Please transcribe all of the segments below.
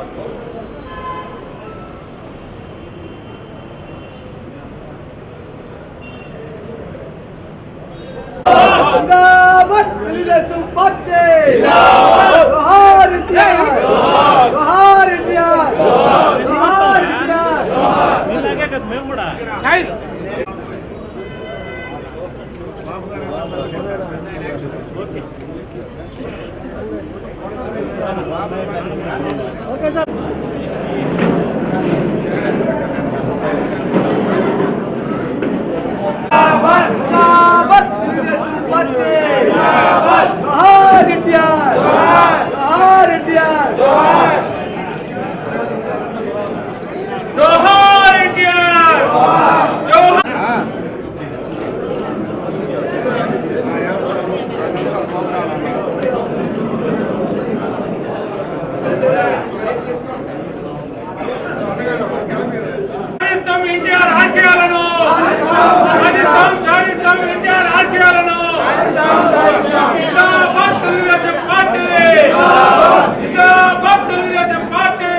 பார்த்தோம் வெளிதேசம் பத்து ఓకే ఓకే సార్ ఎన్టీఆర్ జోహార్ ఎన్టీఆర్ ఇలాగే కదా మేము కూడా జిందాబాద్ తెలుగుదేశం పార్టీ జోహార్ ఎన్టీఆర్ జోహార్ ఎన్టీఆర్ జోహార్ ఎన్టీఆర్ సాధిస్తాం ఎన్టీఆర్ ఆశయాలను సాధిస్తాం సాధిస్తాం ఎన్టీఆర్ ఆశయాలను జిందాబాద్ తెలుగుదేశం పార్టీ జిందాబాద్ తెలుగుదేశం పార్టీ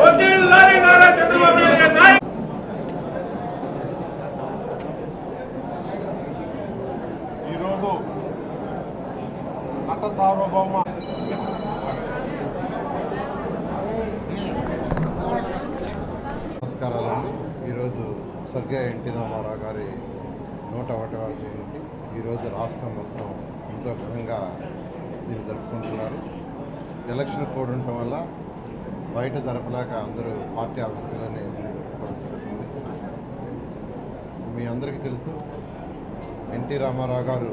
వదిలాలి నారా చంద్రబాబు నాయుడు గారి నాయకత్వం. ఈరోజు నట సార్వభౌమ నమస్కారాలండి. ఈరోజు స్వర్గీయ ఎన్టీ రామారావు గారి నూట ఒకటవ జయంతి. ఈరోజు రాష్ట్రం మొత్తం ఎంతో ఘనంగా దీన్ని జరుపుకుంటున్నారు. ఎలక్షన్ కోడ్ ఉండటం వల్ల బయట జరపలేక అందరూ పార్టీ ఆఫీసులోనే దీన్ని జరుపుకోవడం జరుగుతుంది. మీ అందరికీ తెలుసు ఎన్టీ రామారావు గారు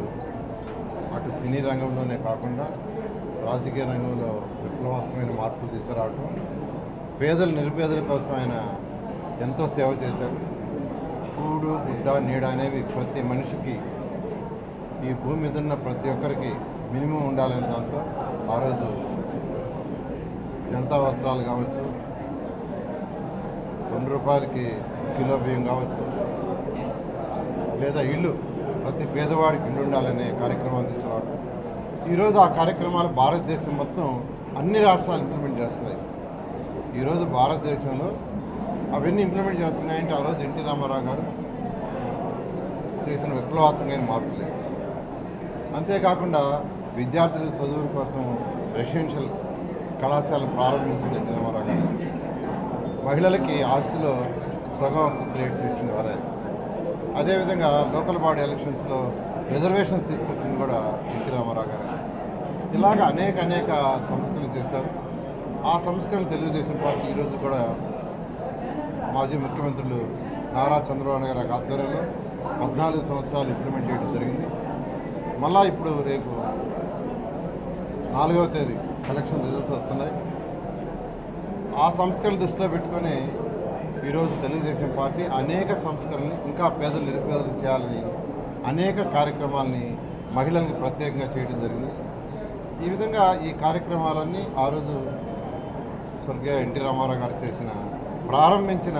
అటు సినీ రంగంలోనే కాకుండా రాజకీయ రంగంలో విప్లవాత్మకమైన మార్పులు తీసుకురావటం పేదలు నిరుపేదల కోసం ఆయన ఎంతో సేవ చేశారు. కూడు గుడ్డ నీడ అనేవి ప్రతి మనిషికి ఈ భూమి మీద ఉన్న ప్రతి ఒక్కరికి మినిమం ఉండాలనే దాంతో ఆ రోజు జనతా వస్త్రాలు కావచ్చు రెండు రూపాయలకి కిలో బియ్యం కావచ్చు లేదా ఇల్లు ప్రతి పేదవాడికి ఇండి ఉండాలనే కార్యక్రమాలు తీసుకురావడం ఈరోజు ఆ కార్యక్రమాలు భారతదేశం మొత్తం అన్ని రాష్ట్రాలు ఇంప్లిమెంట్ చేస్తున్నాయి. ఈరోజు భారతదేశంలో అవన్నీ ఇంప్లిమెంట్ చేస్తున్నాయంటే ఆ రోజు ఎన్టీ రామారావు గారు చేసిన విప్లవాత్మకమైన మార్పులే అంతేకాకుండా విద్యార్థుల చదువుల కోసం రెసిడెన్షియల్ కళాశాలను ప్రారంభించింది ఎన్టీ రామారావు గారు. మహిళలకి ఆస్తిలో సగం హక్కు క్రియేట్ చేసింది వారే. అదేవిధంగా లోకల్ బాడీ ఎలక్షన్స్లో రిజర్వేషన్స్ తీసుకొచ్చింది కూడా ఎన్టీ రామారావు గారు. ఇలాగ అనేక అనేక సంస్కరణలు చేశారు. ఆ సంస్కరణలు తెలుగుదేశం పార్టీ ఈరోజు కూడా మాజీ ముఖ్యమంత్రులు నారా చంద్రబాబు గారి ఆధ్వర్యంలో పద్నాలుగు సంవత్సరాలు ఇంప్లిమెంట్ చేయడం జరిగింది. మళ్ళా ఇప్పుడు రేపు నాలుగవ తేదీ ఎలక్షన్ రిజల్ట్స్ వస్తున్నాయి. ఆ సంస్కరణ దృష్టిలో పెట్టుకొని ఈరోజు తెలుగుదేశం పార్టీ అనేక సంస్కరణలు ఇంకా పేదలు నిరుపేదలు చేయాలని అనేక కార్యక్రమాలని మహిళలకు ప్రత్యేకంగా చేయడం జరిగింది. ఈ విధంగా ఈ కార్యక్రమాలన్నీ ఆ రోజు స్వర్గీయ ఎన్టీ రామారావు గారు చేసిన ప్రారంభించిన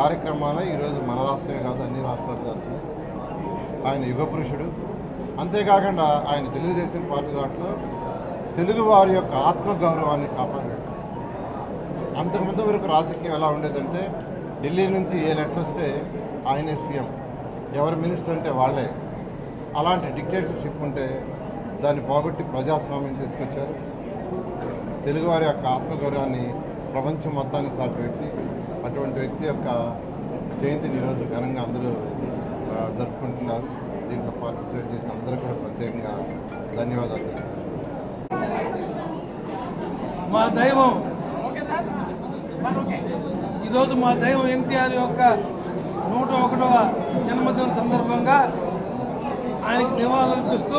కార్యక్రమాలే ఈరోజు మన రాష్ట్రమే కాదు అన్ని రాష్ట్రాలు చేస్తున్నాయి. ఆయన యుగ పురుషుడు అంతేకాకుండా ఆయన తెలుగుదేశం పార్టీ దాంట్లో తెలుగువారి యొక్క ఆత్మగౌరవాన్ని కాపాడు అంతకుముందు వరకు రాజకీయం ఎలా ఉండేదంటే ఢిల్లీ నుంచి ఏ లెటర్ వస్తే ఆయనే సీఎం. ఎవరు మినిస్టర్ అంటే వాళ్ళే. అలాంటి డిక్టేటర్షిప్ ఉంటే దాన్ని పోగొట్టి ప్రజాస్వామ్యం తీసుకొచ్చారు. తెలుగువారి యొక్క ఆత్మగౌరవాన్ని ప్రపంచం మొత్తానికి సాటి వ్యక్తి అటువంటి వ్యక్తి యొక్క జయంతిని ఈరోజు ఘనంగా అందరూ జరుపుకుంటున్నారు. దీంట్లో పార్టిసిపేట్ చేసిన అందరూ కూడా ప్రత్యేకంగా ధన్యవాదాలు. మా దైవం ఈరోజు మా దైవం ఎన్టీఆర్ యొక్క నూట ఒకటవ జన్మదిన సందర్భంగా ఆయనకి నివాళులర్పిస్తూ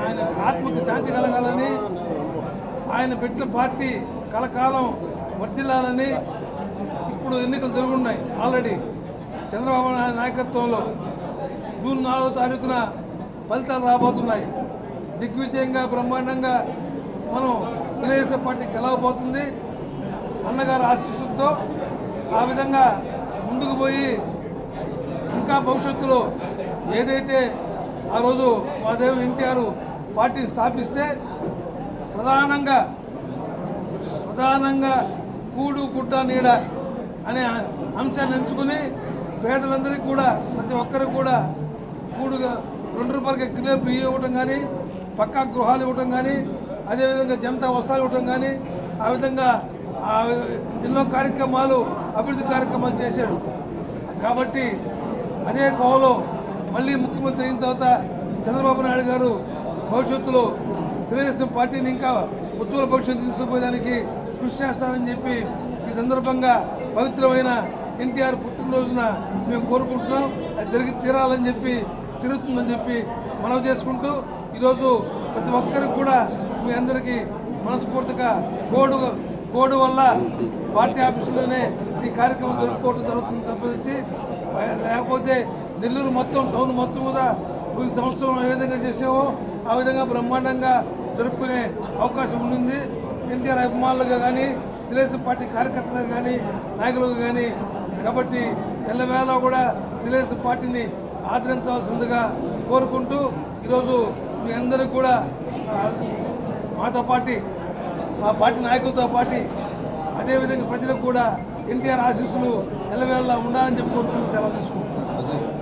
ఆయన ఆత్మకి శాంతి కలగాలని ఆయన పెట్టిన పార్టీ కలకాలం వర్ధిల్లాలని ఇప్పుడు ఎన్నికలు జరుగున్నాయి. ఆల్రెడీ చంద్రబాబు నాయుడు నాయకత్వంలో జూన్ నాలుగో తారీఖున ఫలితాలు రాబోతున్నాయి. దిగ్విజయంగా బ్రహ్మాండంగా మనం తెలుగుదేశం పార్టీ గెలవబోతుంది. అన్నగారు ఆశీస్సులతో ఆ విధంగా ముందుకు పోయి ఇంకా భవిష్యత్తులో ఏదైతే ఆ రోజు మాదేవి ఎన్టీఆర్ పార్టీని స్థాపిస్తే ప్రధానంగా ప్రధానంగా కూడు గుడ్డ నీడ అనే అంశాన్ని ఎంచుకుని పేదలందరికీ కూడా ప్రతి ఒక్కరికి కూడా కూడుగా రెండు రూపాయలకి కిలో బియ్యం ఇవ్వటం కానీ పక్కా గృహాలు ఇవ్వటం కానీ అదేవిధంగా జనతా వస్త్రాలు ఇవ్వటం కానీ ఆ విధంగా ఎన్నో కార్యక్రమాలు అభివృద్ధి కార్యక్రమాలు చేశాడు. కాబట్టి అదే కోవలో మళ్ళీ ముఖ్యమంత్రి అయిన తర్వాత చంద్రబాబు నాయుడు గారు భవిష్యత్తులో తెలుగుదేశం పార్టీని ఇంకా ఉజ్వల భవిష్యత్తు తీసుకుపోయేదానికి కృషి చేస్తానని చెప్పి ఈ సందర్భంగా పవిత్రమైన ఎన్టీఆర్ పుట్టినరోజున మేము కోరుకుంటున్నాం. అది జరిగి తీరాలని చెప్పి తిరుగుతుందని చెప్పి మనవి చేసుకుంటూ ఈరోజు ప్రతి ఒక్కరికి కూడా మీ అందరికీ మనస్ఫూర్తిగా కోడు కోడు వల్ల పార్టీ ఆఫీసులోనే ఈ కార్యక్రమం జరుపుకోవడం జరుగుతుంది తప్పించి లేకపోతే నెల్లూరు మొత్తం టౌన్ మొత్తం మీద పోయిన సంవత్సరం ఏ విధంగా చేసామో ఆ విధంగా బ్రహ్మాండంగా జరుపుకునే అవకాశం ఉంది ఎన్టీఆర్ అభిమానులుగా కానీ తెలుగుదేశం పార్టీ కార్యకర్తలు కానీ నాయకులుగా కానీ కాబట్టి ఎల్లవేళ కూడా తెలుగుదేశం పార్టీని ఆదరించవలసిందిగా కోరుకుంటూ ఈరోజు మీ అందరికి కూడా మాతో పార్టీ మా పార్టీ నాయకులతో పాటు అదేవిధంగా ప్రజలకు కూడా ఎన్టీఆర్ ఆశీస్సులు ఎల్లవేళలా ఉండాలని చెప్పి కోరుకుంటూ సెలవు తీసుకుంటున్నాను.